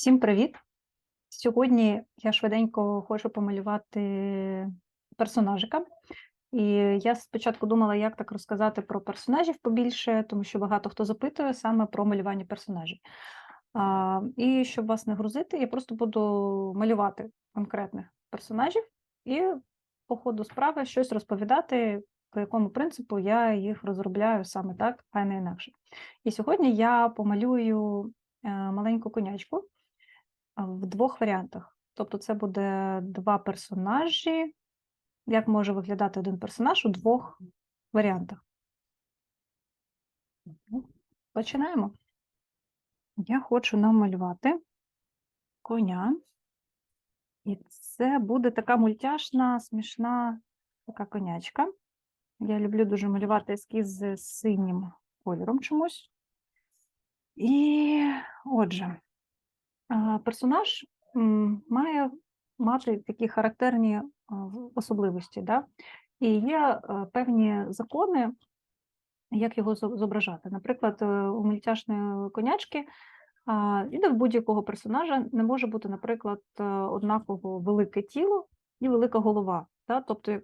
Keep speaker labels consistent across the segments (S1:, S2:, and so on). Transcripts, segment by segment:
S1: Всім привіт! Сьогодні я швиденько хочу помалювати персонажика. І я спочатку думала, як так розказати про персонажів побільше, тому що багато хто запитує саме про малювання персонажів. А, і щоб вас не грузити, я просто буду малювати конкретних персонажів і по ходу справи щось розповідати, по якому принципу я їх розробляю саме так, а не інакше. І сьогодні я помалюю е, маленьку конячку в двох варіантах. Тобто, це буде два персонажі. Як може виглядати один персонаж у двох варіантах? Починаємо. Я хочу намалювати коня. І це буде така мультяшна, смішна така конячка. Я люблю дуже малювати ескіз з синім кольором чомусь. І отже, персонаж має мати такі характерні особливості. Да? І є е, певні закони, як його зображати. Наприклад, е, у мультяшної конячки і в будь-якого персонажа не може бути, наприклад, е, однаково велике тіло і велика голова. Да? Тобто,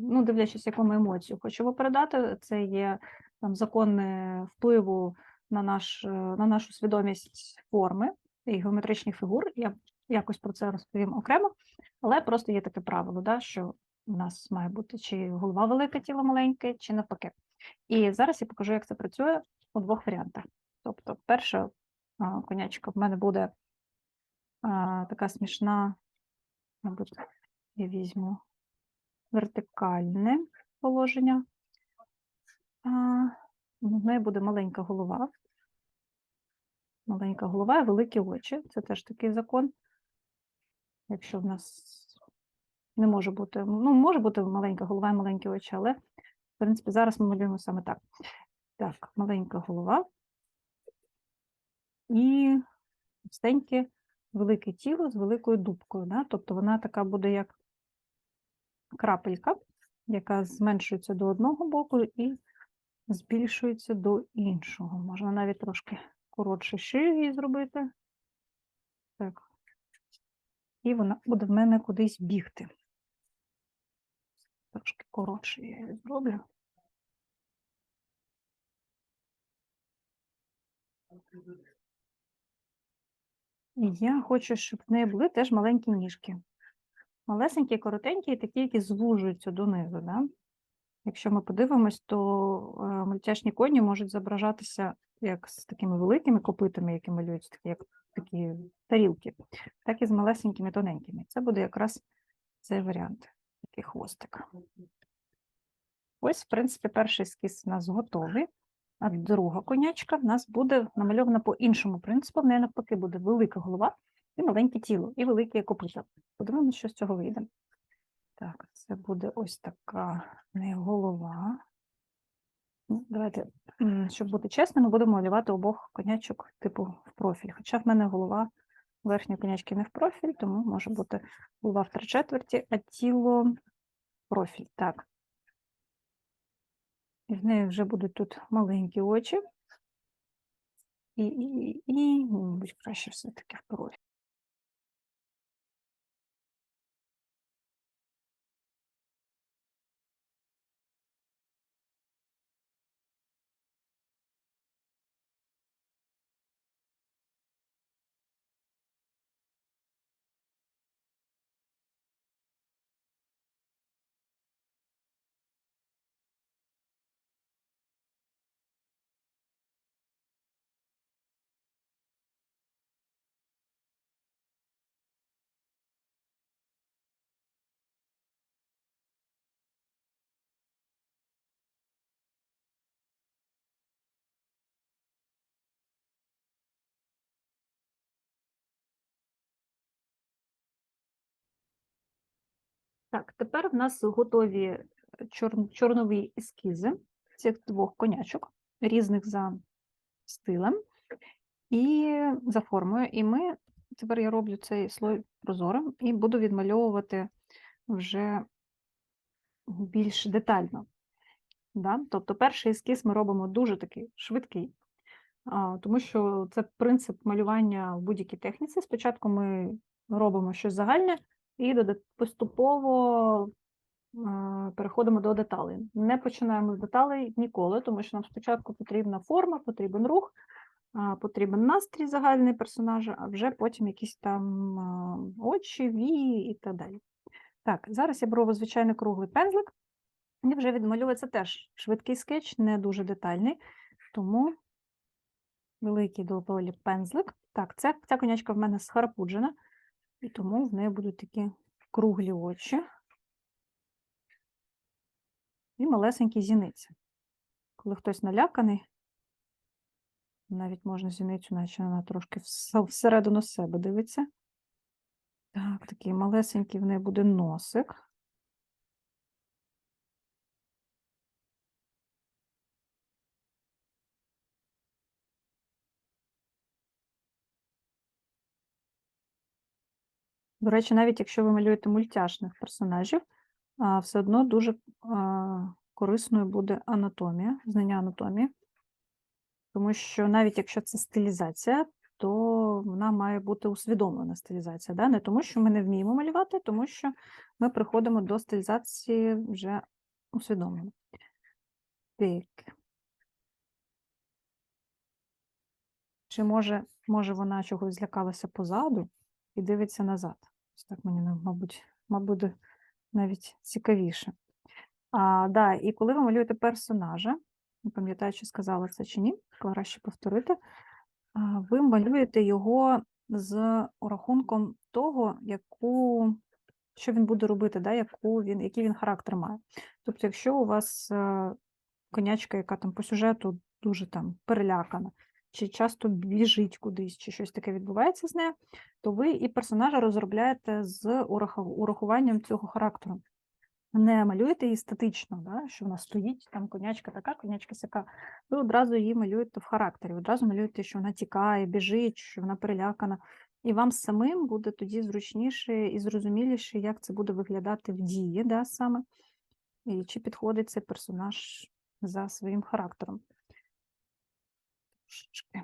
S1: ну, дивлячись, яку ми емоцію хочемо передати, це є там, закон впливу на, наш, на нашу свідомість форми і геометричних фігур. Я якось про це розповім окремо, але просто є таке правило, да, що у нас має бути чи голова велика, тіло маленьке, чи навпаки. І зараз я покажу, як це працює у двох варіантах. Тобто, перша конячка в мене буде така смішна, мабуть, я візьму вертикальне положення. В неї буде маленька голова. Маленька голова і великі очі. Це теж такий закон. Якщо в нас не може бути, ну, може бути маленька голова і маленькі очі, але, в принципі, зараз ми малюємо саме так. Так, маленька голова і густеньке велике тіло з великою дубкою. Да? Тобто вона така буде як крапелька, яка зменшується до одного боку і збільшується до іншого. Можна навіть трошки коротше шию її зробити. Так. І вона буде в мене кудись бігти. Трошки коротше я її зроблю. І я хочу, щоб в неї були теж маленькі ніжки. Малесенькі, коротенькі, і такі, які звужуються донизу. Да? Якщо ми подивимось, то е, мультяшні коні можуть зображатися як з такими великими копитами, які малюються, такі, як такі тарілки, так і з малесенькими тоненькими. Це буде якраз цей варіант, такий хвостик. Ось, в принципі, перший ескіз у нас готовий. А друга конячка в нас буде намальована по іншому принципу. В неї навпаки буде велика голова і маленьке тіло, і великі копита. Подивимося, що з цього вийде. Так, це буде ось така в неї голова. Ну, давайте, щоб бути чесними, будемо малювати обох конячок типу в профіль. Хоча в мене голова верхньої конячки не в профіль, тому може бути голова в три четверті, а тіло профіль. Так. І в неї вже будуть тут маленькі очі. І, і, і, і мабуть, краще все-таки в профіль. Так, тепер в нас готові чор... чорнові ескізи цих двох конячок, різних за стилем і за формою. І ми тепер я роблю цей слой прозорим і буду відмальовувати вже більш детально. Да? Тобто перший ескіз ми робимо дуже такий швидкий. Тому що це принцип малювання в будь-якій техніці. Спочатку ми робимо щось загальне і поступово переходимо до деталей. Не починаємо з деталей ніколи, тому що нам спочатку потрібна форма, потрібен рух, потрібен настрій загальний персонажа, а вже потім якісь там очі, вії і так далі. Так, зараз я беру звичайний круглий пензлик і вже відмалюю це теж швидкий скетч, не дуже детальний, тому великий доволі пензлик. Так, це, ця конячка в мене схарапуджена, і тому в неї будуть такі круглі очі і малесенькі зіниці. Коли хтось наляканий, навіть можна зіницю, наче вона трошки вс- всередину себе дивиться. Так, такий малесенький в неї буде носик. До речі, навіть якщо ви малюєте мультяшних персонажів, все одно дуже корисною буде анатомія, знання анатомії. Тому що навіть якщо це стилізація, то вона має бути усвідомлена стилізація. Да? Не тому, що ми не вміємо малювати, тому що ми приходимо до стилізації вже усвідомлено. Так. Чи може, може вона чогось злякалася позаду і дивиться назад? Ось так мені, мабуть, мабуть, навіть цікавіше. А, да, і коли ви малюєте персонажа, не пам'ятаю, чи сказала це чи ні, краще повторити, ви малюєте його з рахунком того, яку, що він буде робити, да, яку він, який він характер має. Тобто, якщо у вас е, конячка, яка там по сюжету дуже там перелякана, чи часто біжить кудись, чи щось таке відбувається з нею, то ви і персонажа розробляєте з урахуванням цього характеру. Не малюєте її статично, да, що вона стоїть, там конячка така, конячка сяка. Ви одразу її малюєте в характері, одразу малюєте, що вона тікає, біжить, що вона перелякана. І вам самим буде тоді зручніше і зрозуміліше, як це буде виглядати в дії, да, саме, і чи підходить цей персонаж за своїм характером. Трошечки.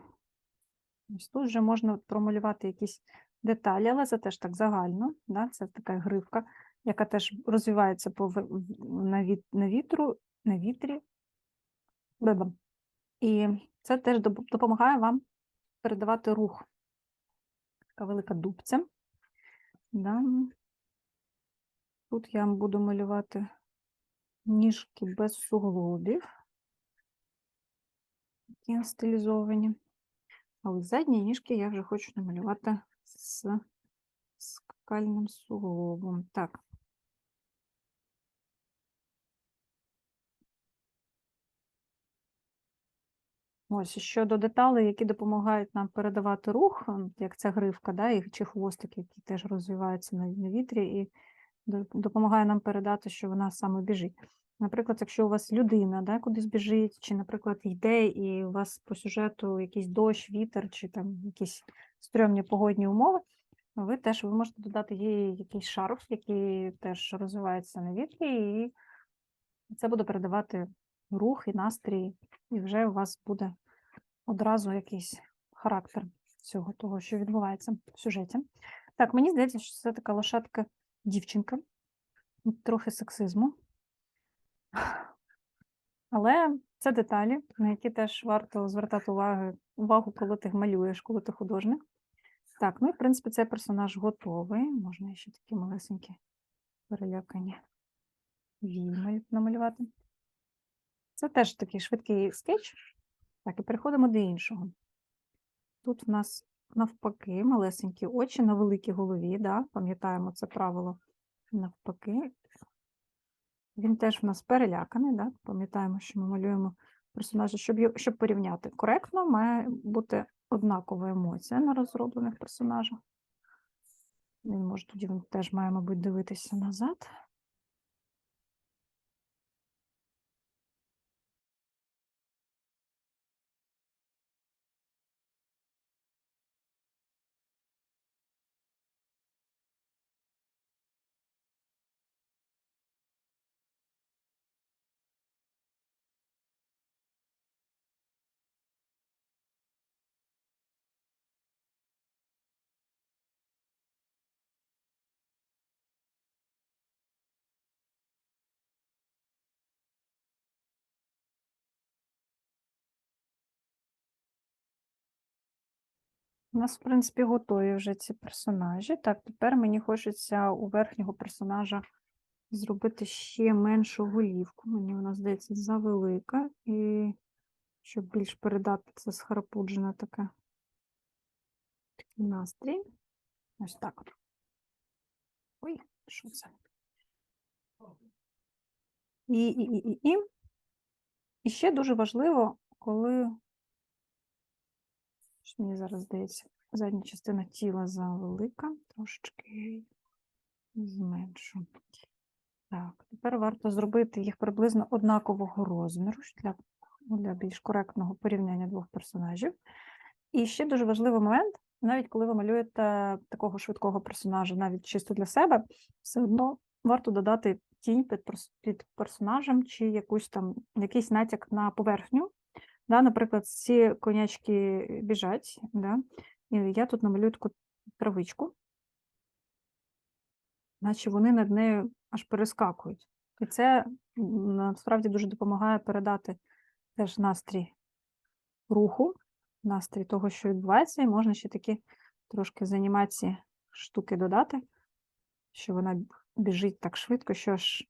S1: Ось тут вже можна промалювати якісь деталі, але це теж так загально. Да? Це така гривка, яка теж розвивається по, на, віт, на вітру, на вітрі. І це теж допомагає вам передавати рух. Така велика дубця. Да? Тут я буду малювати ніжки без суглобів. Такі стилізовані. А ось задні ніжки я вже хочу намалювати з скальним суглобом. Так. Ось щодо деталей, які допомагають нам передавати рух, як ця гривка, да, чи хвостик, який теж розвивається на вітрі, і допомагає нам передати, що вона саме біжить. Наприклад, якщо у вас людина да, кудись біжить, чи, наприклад, йде, і у вас по сюжету якийсь дощ, вітер, чи там якісь стрьомні погодні умови, ви теж ви можете додати їй якийсь шарф, який теж розвивається на вітрі, і це буде передавати рух і настрій, і вже у вас буде одразу якийсь характер всього того, що відбувається в сюжеті. Так, мені здається, що це така лошадка дівчинка, трохи сексизму. Але це деталі, на які теж варто звертати увагу, увагу, коли ти малюєш, коли ти художник. Так, ну і в принципі цей персонаж готовий. Можна ще такі малесенькі перелякані вії намалювати. Це теж такий швидкий скетч. Так, і переходимо до іншого. Тут в нас навпаки малесенькі очі на великій голові, да? пам'ятаємо це правило навпаки. Він теж в нас переляканий, да? пам'ятаємо, що ми малюємо персонажа, щоб, щоб порівняти. Коректно має бути однакова емоція на розроблених персонажах. Він може тоді він теж має, мабуть, дивитися назад. У нас, в принципі, готові вже ці персонажі. Так, тепер мені хочеться у верхнього персонажа зробити ще меншу голівку. Мені вона здається завелика, і щоб більш передати це схарапуджене таке настрій. Ось так. Ой, що це? І, і, і, і, і. І ще дуже важливо, коли мені зараз здається, задня частина тіла завелика, трошечки зменшу. Так, тепер варто зробити їх приблизно однакового розміру для, для більш коректного порівняння двох персонажів. І ще дуже важливий момент, навіть коли ви малюєте такого швидкого персонажа, навіть чисто для себе, все одно варто додати тінь під, під персонажем чи якусь там, якийсь натяк на поверхню. Да, наприклад, ці конячки біжать, да, і я тут намалюю таку травичку, наче вони над нею аж перескакують. І це насправді дуже допомагає передати теж настрій руху, настрій того, що відбувається, і можна ще такі трошки з анімації штуки додати, що вона біжить так швидко, що аж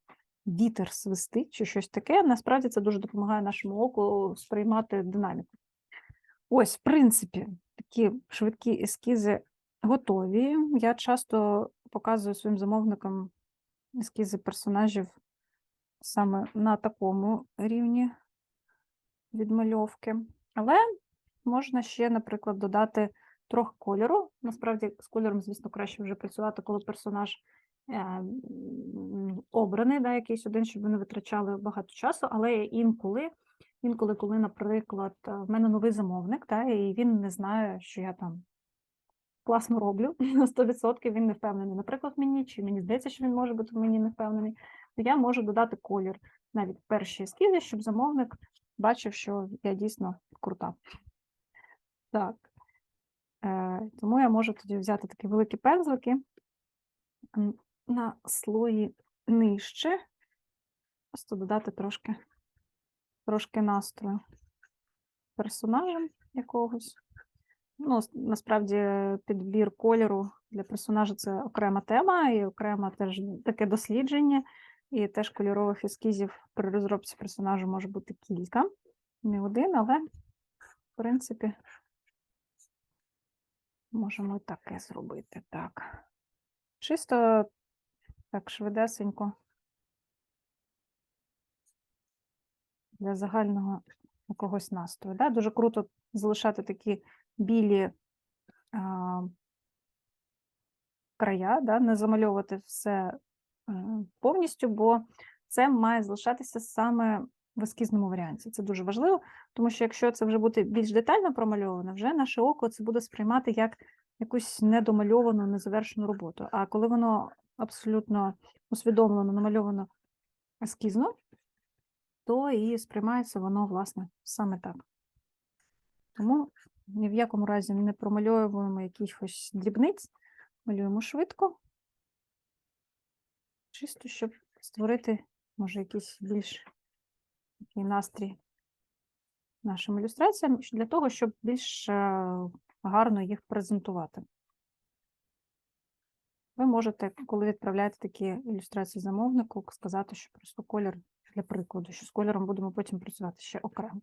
S1: вітер свистить чи щось таке. Насправді це дуже допомагає нашому оку сприймати динаміку. Ось, в принципі, такі швидкі ескізи готові. Я часто показую своїм замовникам ескізи персонажів саме на такому рівні відмальовки. Але можна ще, наприклад, додати трохи кольору. Насправді, з кольором, звісно, краще вже працювати, коли персонаж обраний, да, якийсь один, щоб ви не витрачали багато часу, але інколи, інколи, коли, наприклад, е, в мене новий замовник, да, і він не знає, що я там класно роблю, на 100% він не впевнений, наприклад, мені, чи мені здається, що він може бути мені не впевнений, то я можу додати колір навіть перші ескізи, щоб замовник бачив, що я дійсно крута. Так. Е, тому я можу тоді взяти такі великі пензлики на слої нижче, просто додати трошки, трошки настрою персонажа якогось. Ну, насправді, підбір кольору для персонажа це окрема тема, і окремо теж таке дослідження, і теж кольорових ескізів при розробці персонажу може бути кілька, не один, але в принципі можемо таке зробити. Так. Чисто так швидесенько для загального якогось настрою. Да? Дуже круто залишати такі білі а, края, да? не замальовувати все е, повністю, бо це має залишатися саме в ескізному варіанті. Це дуже важливо, тому що якщо це вже буде більш детально промальовано, вже наше око це буде сприймати як якусь недомальовану, незавершену роботу. А коли воно абсолютно усвідомлено, намальовано ескізно, то і сприймається воно, власне, саме так. Тому ні в якому разі не промальовуємо якихось дрібниць, малюємо швидко, чисто, щоб створити, може, якийсь більш такий настрій нашим ілюстраціям, для того, щоб більш е, гарно їх презентувати. Ви можете, коли відправляєте такі ілюстрації замовнику, сказати, що просто колір для прикладу, що з кольором будемо потім працювати ще окремо.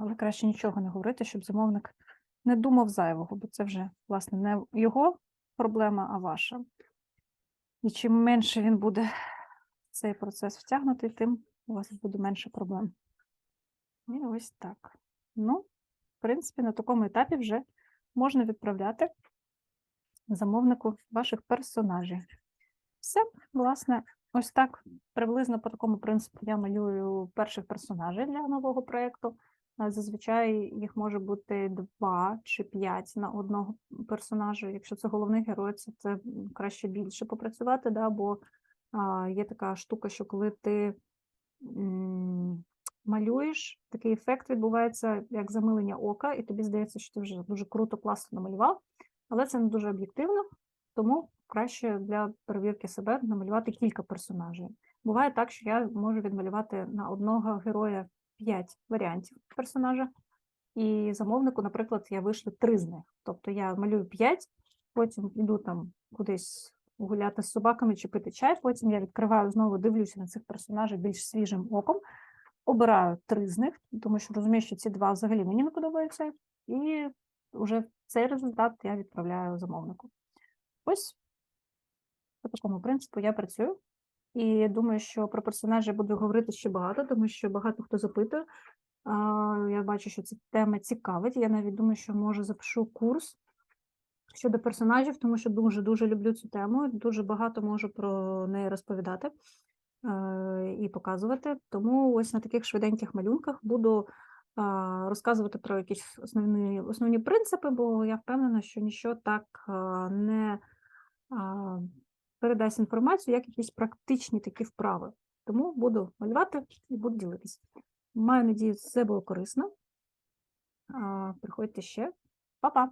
S1: Але краще нічого не говорити, щоб замовник не думав зайвого, бо це вже, власне, не його проблема, а ваша. І чим менше він буде цей процес втягнутий, тим у вас буде менше проблем. І ось так. Ну, в принципі, на такому етапі вже можна відправляти замовнику ваших персонажів. Все, власне, ось так приблизно по такому принципу я малюю перших персонажів для нового проєкту. А Зазвичай їх може бути два чи п'ять на одного персонажа. Якщо це головний герой, це, це краще більше попрацювати, да, бо а, є така штука, що коли ти малюєш, такий ефект відбувається як замилення ока, і тобі здається, що ти вже дуже круто, класно намалював, але це не дуже об'єктивно, тому краще для перевірки себе намалювати кілька персонажів. Буває так, що я можу відмалювати на одного героя 5 варіантів персонажа, і замовнику, наприклад, я вийшли три з них. Тобто я малюю п'ять, потім йду там кудись гуляти з собаками чи пити чай. Потім я відкриваю знову, дивлюся на цих персонажів більш свіжим оком, обираю три з них, тому що розумію, що ці два взагалі мені не подобаються, і вже цей результат я відправляю замовнику. Ось по такому принципу я працюю. І думаю, що про персонажів буду говорити ще багато, тому що багато хто запитує. Я бачу, що ця тема цікавить. Я навіть думаю, що може запишу курс щодо персонажів, тому що дуже-дуже люблю цю тему, дуже багато можу про неї розповідати е, і показувати. Тому ось на таких швиденьких малюнках буду розказувати про якісь основні, основні принципи, бо я впевнена, що нічого так не передасть інформацію, як якісь практичні такі вправи. Тому буду малювати і буду ділитися. Маю надію, це було корисно. Приходьте ще. Па-па!